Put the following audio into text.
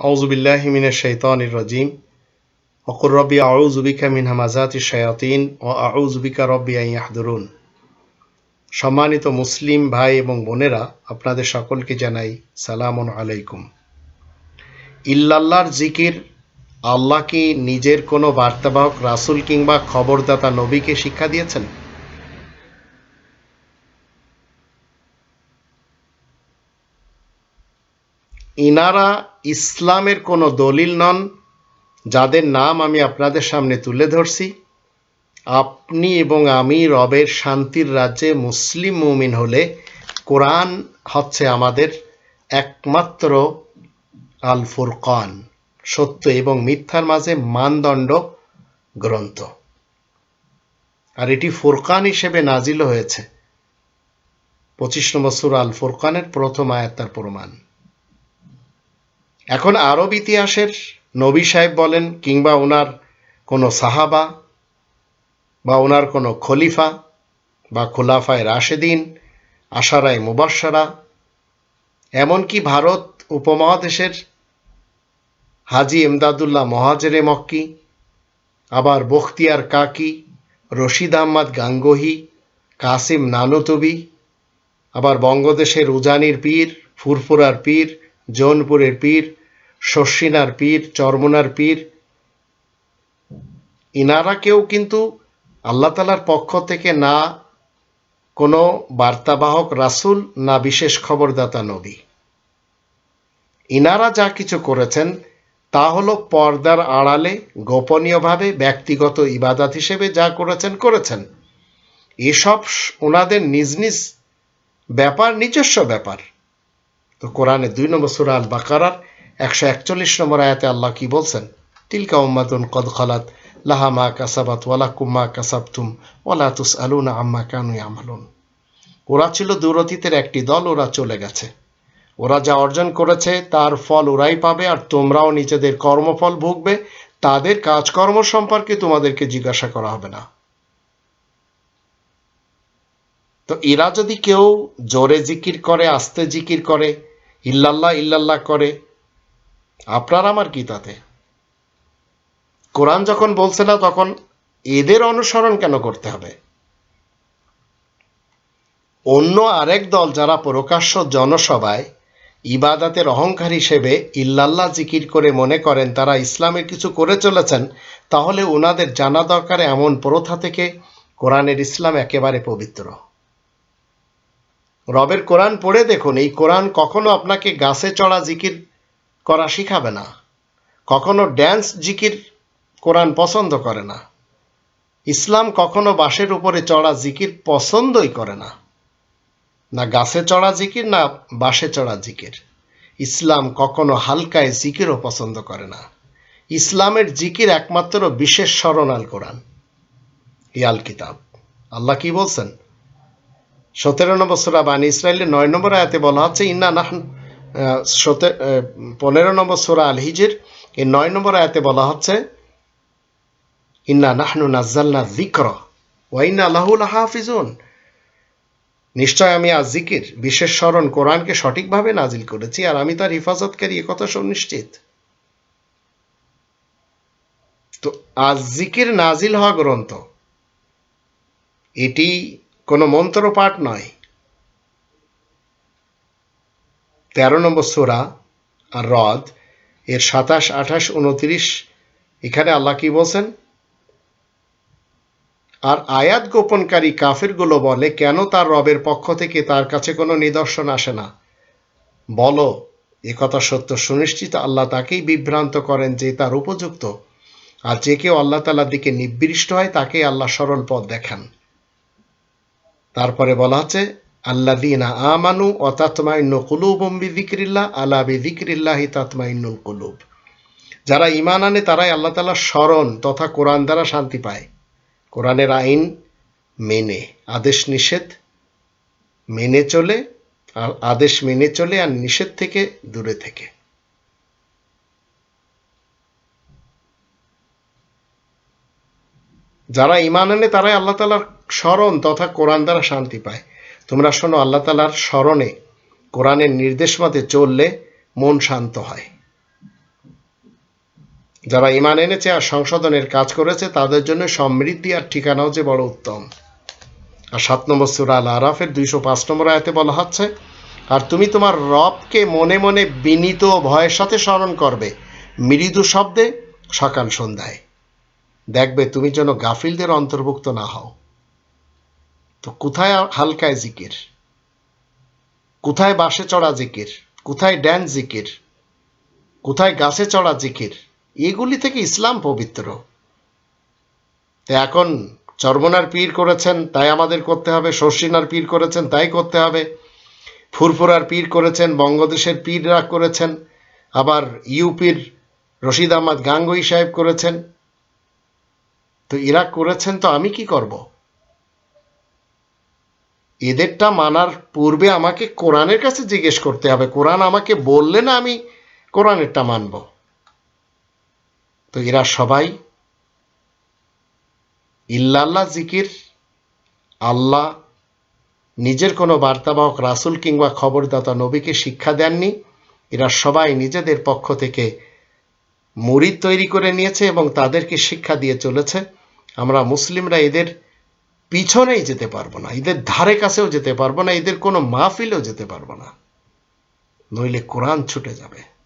আউজুবিল্লাহ মিনের শৈতান রাজিম। অকুর রব্বি আউজুবিকা মিন হামাজাতি শায়াতিন ও আউজুবিকা রব্বি আইয়াহদরুন সম্মানিত মুসলিম ভাই এবং বোনেরা, আপনাদের সকলকে জানাই সালামন আলাইকুম। ইল্লাল্লাহর জিকির আল্লাহ কি নিজের কোনো বার্তাবাহক রাসুল কিংবা খবরদাতা নবীকে শিক্ষা দিয়েছেন? ইনারা ইসলামের কোনো দলিল নন, যাদের নাম আমি আপনাদের সামনে তুলে ধরছি। আপনি এবং আমি রবের শান্তির রাজ্যে মুসলিম মুমিন হলে কোরআন হচ্ছে আমাদের একমাত্র আল ফুরকান সত্য এবং মিথ্যার মাঝে মানদণ্ড গ্রন্থ। আর এটি ফুরকান হিসেবে নাজিল হয়েছে। পঁচিশ নম্বর সুর আল ফুরকানের প্রথম আয়াত তার প্রমাণ। এখন আরব ইতিহাসের নবী সাহেব বলেন কিংবা ওনার কোনো সাহাবা বা ওনার কোনো খলিফা বা খোলাফায় রাশেদিন, আশারায় মুবাসারা এমনকি ভারত উপমহাদেশের হাজি এমদাদুল্লাহ মহাজেরে মক্কি, আবার বখতিয়ার কাকি, রশিদ আহমদ গাঙ্গোহি, কাসিম নানুতবি, আবার বঙ্গদেশের উজানির পীর, ফুরফুরার পীর জৌনপুরের পীর শস্যিনার পীর, চরমনার পীর, ইনারা কেউ কিন্তু আল্লাহ তালার পক্ষ থেকে না কোনো বার্তাবাহক রাসুল, না বিশেষ খবরদাতা নবী। ইনারা যা কিছু করেছেন, তা হলো পর্দার আড়ালে গোপনীয়ভাবে ব্যক্তিগত ইবাদাত হিসেবে যা করেছেন করেছেন। এসব ওনাদের নিজ নিজ ব্যাপার, নিজস্ব ব্যাপার। তো কোরআনে দুই নম্বর সুরা আল বাকারার একশো একচল্লিশ নম্বর আয়াতে আল্লাহ কি বলছেন? তিলকা উম্মাতুন কদ খালাত, লাহা মা কাসাবাত ওয়ালা কুম্মা কাসাবতুম ওয়ালা তুস আলুনা আম্মা কানু আমালুন ওরা ছিল দূরতীতের একটি দল, ওরা চলে গেছে। ওরা যা অর্জন করেছে, তার ফল ওরাই পাবে আর তোমরাও নিজেদের কর্মফল ভুগবে। তাদের কাজকর্ম সম্পর্কে তোমাদেরকে জিজ্ঞাসা করা হবে না। তো এরা যদি কেউ জোরে জিকির করে, আস্তে জিকির করে ইল্লাল্লাহ ইল্লাল্লাহ করে। আপনার আমার কি তাতে? কোরআন যখন বলছে না, তখন এদের অনুসরণ কেন করতে হবে? অন্য আরেক দল যারা প্রকাশ্য জনসভায় ইবাদাতের অহংকার হিসেবে ইল্লাল্লাহ জিকির করে মনে করেন, তারা ইসলামের কিছু করে চলেছেন, তাহলে ওনাদের জানা দরকার এমন প্রথা থেকে কোরআনের ইসলাম একেবারে পবিত্র। রবের কোরআন পড়ে দেখুন, এই কোরআন কখনো আপনাকে গাছে চড়া জিকির করা শিখাবে না। কখনো ড্যান্স জিকির কোরআন পছন্দ করে না। ইসলাম কখনো বাঁশের উপরে চড়া জিকির পছন্দই করে না। না গাছে চড়া জিকির, না বাঁশে চড়া জিকির। ইসলাম কখনো হালকায় জিকিরও পছন্দ করে না। ইসলামের জিকির একমাত্র বিশেষ স্মরণ আল কোরআন। ইয়াল কিতাব। আল্লাহ কি বলছেন? সতেরো নম্বর সুরা বানী ইসরায়েলের নয় নম্বর আয়াতে বলা হচ্ছে, ইন্না নাহ সতে পনেরো নম্বর সুরা আল হিজের এই নয় নম্বর আয়াতে বলা হচ্ছে, ইন্না নাহনু নাজ্জালনা জিক্র ওয়াইন্না আল্লাহুল হাফিজুন নিশ্চয় আমি আজ জিকির, বিশেষ স্মরণ কোরআনকে সঠিকভাবে নাজিল করেছি আর আমি তার হিফাজতকারী একথা সুনিশ্চিত তো আজ জিকির নাজিল হওয়া গ্রন্থ, এটি কোনো মন্ত্র পাঠ নয়। তেরো নম্বর সোরা আর রদ, এর সাতাশ, আঠাশ, উনত্রিশ, এখানে আল্লাহ কি বলছেন? আর আয়াত গোপনকারী কাফিরগুলো বলে, কেন তার রবের পক্ষ থেকে তার কাছে কোনো নিদর্শন আসে না? বলো কথা সত্য সুনিশ্চিত, আল্লাহ তাকেই বিভ্রান্ত করেন যে তার উপযুক্ত। আর যে কেউ আল্লাহ তালার দিকে নিবৃষ্ট হয়, তাকেই আল্লাহ সরল পথ দেখান। তারপরে বলা হচ্ছে আল্লাদিনা আমানু অতাতমাইন্য কুলুব বিদিক্রিল্লাহ আলা বিদিক্রিল্লাহি তাতমাইন্নুল কুলুব। যারা ইমান আনে, তারাই আল্লাহ তালার স্মরণ তথা কোরআন দ্বারা শান্তি পায়। কোরআনের আইন মেনে, আদেশ নিষেধ মেনে চলে, আর আদেশ মেনে চলে আর নিষেধ থেকে দূরে থেকে। যারা ইমান আনে, তারাই আল্লাহ তালার স্মরণ তথা কোরআন দ্বারা শান্তি পায়। তোমরা শোনো, আল্লাহ তালার স্মরণে কোরআনের নির্দেশ মতে চললে মন শান্ত হয়। যারা ইমান এনেছে আর সংশোধনের কাজ করেছে, তাদের জন্য সমৃদ্ধি আর ঠিকানাও যে বড় উত্তম। আর সাত নম্বর সুরা আল আরাফের দুইশো পাঁচ নম্বর আয়তে বলা হচ্ছে, আর তুমি তোমার রবকে মনে মনে বিনীত ভয়ের সাথে স্মরণ করবে। মৃদু শব্দে সকাল সন্ধ্যায়। দেখবে তুমি যেন গাফিলদের অন্তর্ভুক্ত না হও। তো কোথায় হালকায় জিকির? কোথায় বাসে চড়া জিকির? কোথায় ড্যান্স জিকির? কোথায় গাছে চড়া জিকির? এগুলি থেকে ইসলাম পবিত্র। এখন চর্মনার পীর করেছেন, তাই আমাদের করতে হবে। শর্ষিনার পীর করেছেন, তাই করতে হবে। ফুরফুরার পীর করেছেন, বঙ্গদেশের পীররা করেছেন। আবার ইউপির রশিদ আহমদ গাঙ্গুই সাহেব করেছেন। তো এরা করেছেন, তো আমি কি করব? এদেরটা মানার পূর্বে আমাকে কোরআনের কাছে জিজ্ঞেস করতে হবে। কোরআন আমাকে বললে না আমি কোরআনেরটা মানব? তো এরা সবাই ইল্লাল্লাহ জিকির, আল্লাহ, নিজের কোনো বার্তাবাহক রাসুল কিংবা খবরদাতা নবীকে শিক্ষা দেননি। এরা সবাই নিজেদের পক্ষ থেকে মুরিদ তৈরি করে নিয়েছে এবং তাদেরকে শিক্ষা দিয়ে চলেছে। আমরা মুসলিমরা এদের পিছনেই যেতে পারব না, এদের ধারে কাছেও যেতে পারব না, এদের কোনো মাহফিলেও যেতে পারব না। নইলে কোরআন ছুটে যাবে।